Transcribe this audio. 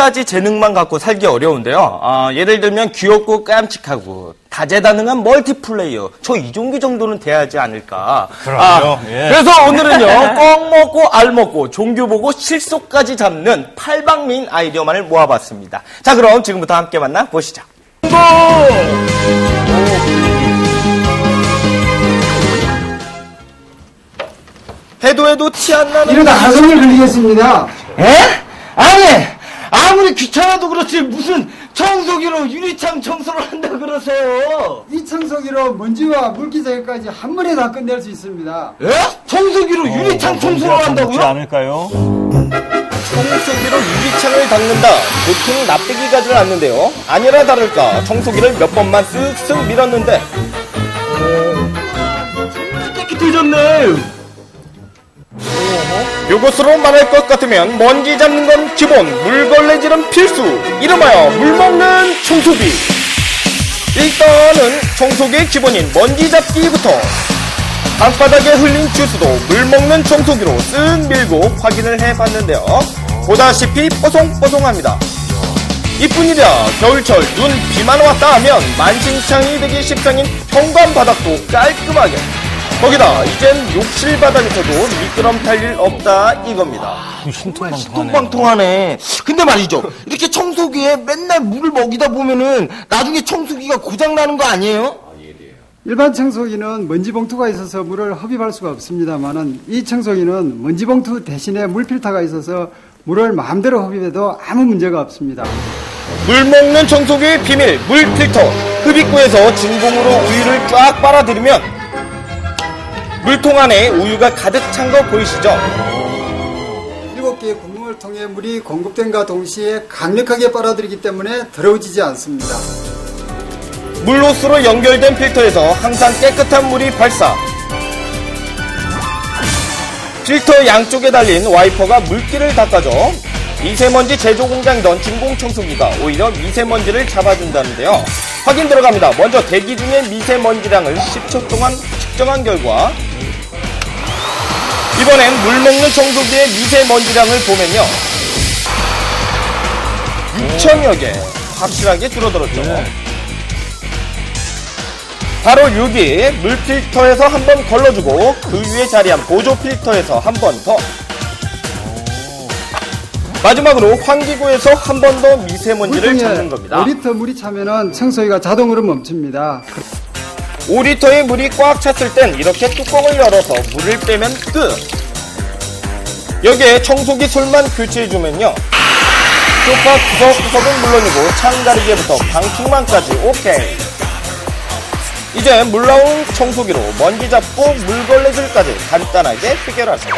가지 재능만 갖고 살기 어려운데요. 아, 예를 들면 귀엽고 깜찍하고 다재다능한 멀티플레이어. 저 이종규 정도는 돼야지 않을까. 그럼요, 아, 예. 그래서 오늘은요. 껌 먹고 알 먹고 종교 보고 실속까지 잡는 팔방미인 아이디어만을 모아봤습니다. 자 그럼 지금부터 함께 만나 보시죠. 해도 해도 티 안 나는 이러다 가성을 걸리겠습니다. 에? 아니 아무리 귀찮아도 그렇지 무슨 청소기로 유리창 청소를 한다 그러세요 이 청소기로 먼지와 물기 제거까지 한 번에 다 끝낼 수 있습니다. 예? 청소기로 유리창 청소를 문제가 좀 있지 한다고요? 않을까요? 청소기로 유리창을 닦는다. 보통 납득이 가지를 않는데요. 아니라 다를까 청소기를 몇 번만 쓱쓱 밀었는데 깨끗해졌네 요것으로 말할 것 같으면 먼지 잡는 건 기본, 물걸레질은 필수. 이름하여 물 먹는 청소기. 일단은 청소기의 기본인 먼지 잡기부터 방바닥에 흘린 주스도 물 먹는 청소기로 쓱 밀고 확인을 해봤는데요. 보다시피 뽀송뽀송합니다. 이뿐이라 겨울철 눈 비만 왔다 하면 만신창이 되기 십상인 현관 바닥도 깔끔하게 거기다 이젠 욕실 바닥에서도 미끄럼 탈 일 없다 이겁니다 신통방통하네요. 통방통하네 근데 말이죠 이렇게 청소기에 맨날 물을 먹이다 보면은 나중에 청소기가 고장 나는 거 아니에요? 일반 청소기는 먼지 봉투가 있어서 물을 흡입할 수가 없습니다만은 이 청소기는 먼지 봉투 대신에 물 필터가 있어서 물을 마음대로 흡입해도 아무 문제가 없습니다. 물 먹는 청소기의 비밀 물 필터 흡입구에서 진공으로 우유를 쫙 빨아들이면 물통 안에 우유가 가득 찬 거 보이시죠? 일곱 개의 구멍을 통해 물이 공급된과 동시에 강력하게 빨아들이기 때문에 더러워지지 않습니다. 물로스로 연결된 필터에서 항상 깨끗한 물이 발사. 필터 양쪽에 달린 와이퍼가 물기를 닦아줘 미세먼지 제조 공장이던 진공 청소기가 오히려 미세먼지를 잡아준다는데요. 확인 들어갑니다. 먼저 대기 중의 미세먼지량을 10초 동안 측정한 결과 이번엔 물 먹는 청소기의 미세먼지량을 보면요. 6천여 개 확실하게 줄어들었죠. 바로 여기 물 필터에서 한 번 걸러주고 그 위에 자리한 보조 필터에서 한 번 더. 마지막으로 환기구에서 한 번 더 미세먼지를 잡는 겁니다. 5리터 물이 차면은 청소기가 자동으로 멈춥니다. 5리터의 물이 꽉 찼을 땐 이렇게 뚜껑을 열어서 물을 빼면 끝. 여기에 청소기 솔만 교체해주면요. 소파 구석구석은 물론이고 창 가리개부터 방충망까지 오케이. 이제 물 나온 청소기로 먼지 잡고 물걸레질까지 간단하게 해결하세요.